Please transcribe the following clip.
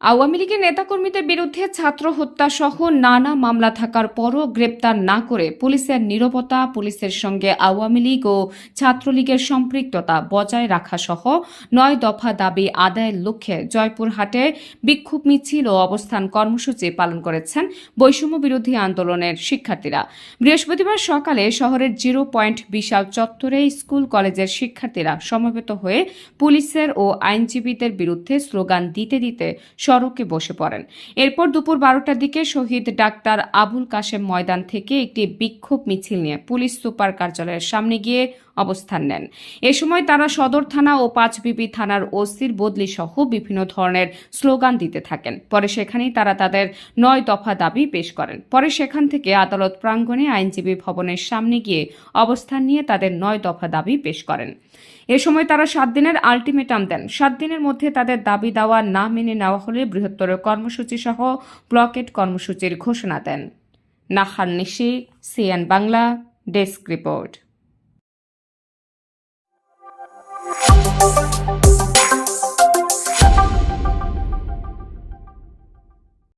আওয়ামী লীগের নেতাকর্মীদের বিরুদ্ধে ছাত্র হত্যা সহ নানা মামলা থাকার পরও গ্রেপ্তার না করে পুলিশের নিরবতা, পুলিশের সঙ্গে আওয়ামী লীগ ও ছাত্রলীগের সম্পৃক্ততা বজায় রাখা সহ নয় দফা দাবি আদায়ের লক্ষ্যে জয়পুরহাটে বিক্ষোভ মিছিল ও অবস্থান কর্মসূচি পালন করেছেন বৈষম্য বিরোধী আন্দোলনের শিক্ষার্থীরা। বৃহস্পতিবার সকালে শহরের জিরো পয়েন্ট বিশাল চত্বরে স্কুল কলেজের শিক্ষার্থীরা সমবেত হয়ে পুলিশের ও আইনজীবীদের বিরুদ্ধে স্লোগান দিতে দিতে সড়কে বসে পড়েন। এরপর দুপুর বারোটার দিকে শহীদ ডাক্তার আবুল কাশেম ময়দান থেকে একটি বিক্ষোভ মিছিল নিয়ে পুলিশ সুপার কার্যালয়ের সামনে গিয়ে অবস্থান নেন। এ সময় তারা সদর থানা ও পাঁচবিবি থানার ওসির বদলি সহ বিভিন্ন ধরনের স্লোগান দিতে থাকেন। পরে সেখানেই তারা তাদের নয় দফা দাবি পেশ করেন। পরে সেখান থেকে আদালত প্রাঙ্গণে আইনজীবী ভবনের সামনে গিয়ে অবস্থান নিয়ে তাদের নয় দফা দাবি পেশ করেন। এ সময় তারা সাত দিনের আলটিমেটাম দেন। সাত দিনের মধ্যে তাদের দাবি দাওয়া না মেনে নেওয়া হলে বৃহত্তর কর্মসূচি সহ ব্লকেট কর্মসূচির ঘোষণা দেন। Nahar Nishi CN Bangla desk report.